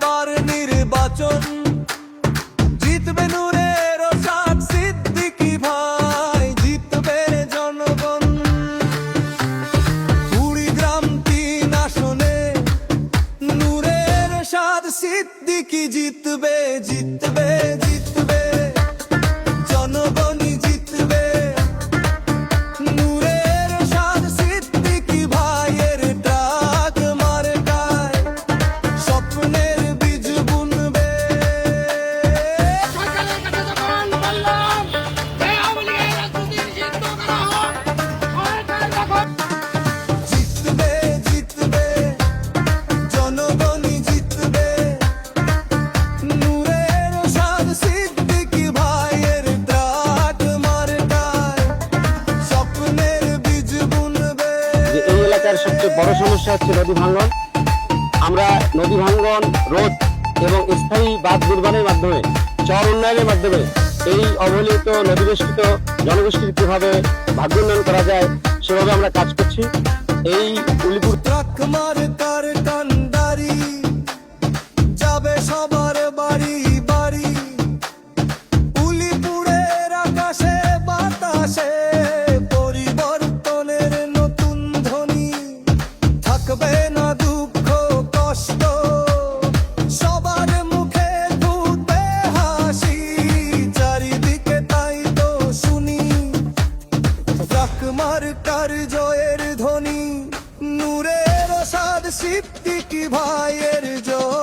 এবার নির্বাচন। জিতবে নূরের সাত সিদ্দিকি ভাই, জিতবে জনগণ। কুড়িগ্রাম তিন আসনে নূরের সাত সিদ্দিকি জিতবে জিতবে জিতবে। জনগণ সবচেয়ে বড় সমস্যা হচ্ছে নদী ভাঙ্গন। আমরা নদী ভাঙ্গন, রোদ এবং স্থায়ী বাঁধ নির্মাণের মাধ্যমে, চর উন্নয়নের মাধ্যমে এই অবহেলিত নদীবেষ্টিত জনগোষ্ঠীর কীভাবে ভাগ্য উন্নয়ন করা যায়, সেভাবে আমরা কাজ করছি। এই উলিপুর যাবে সবাই জয়ের ধ্বনি নূরের সাদ সিদ্দিকি ভাইয়ের জয়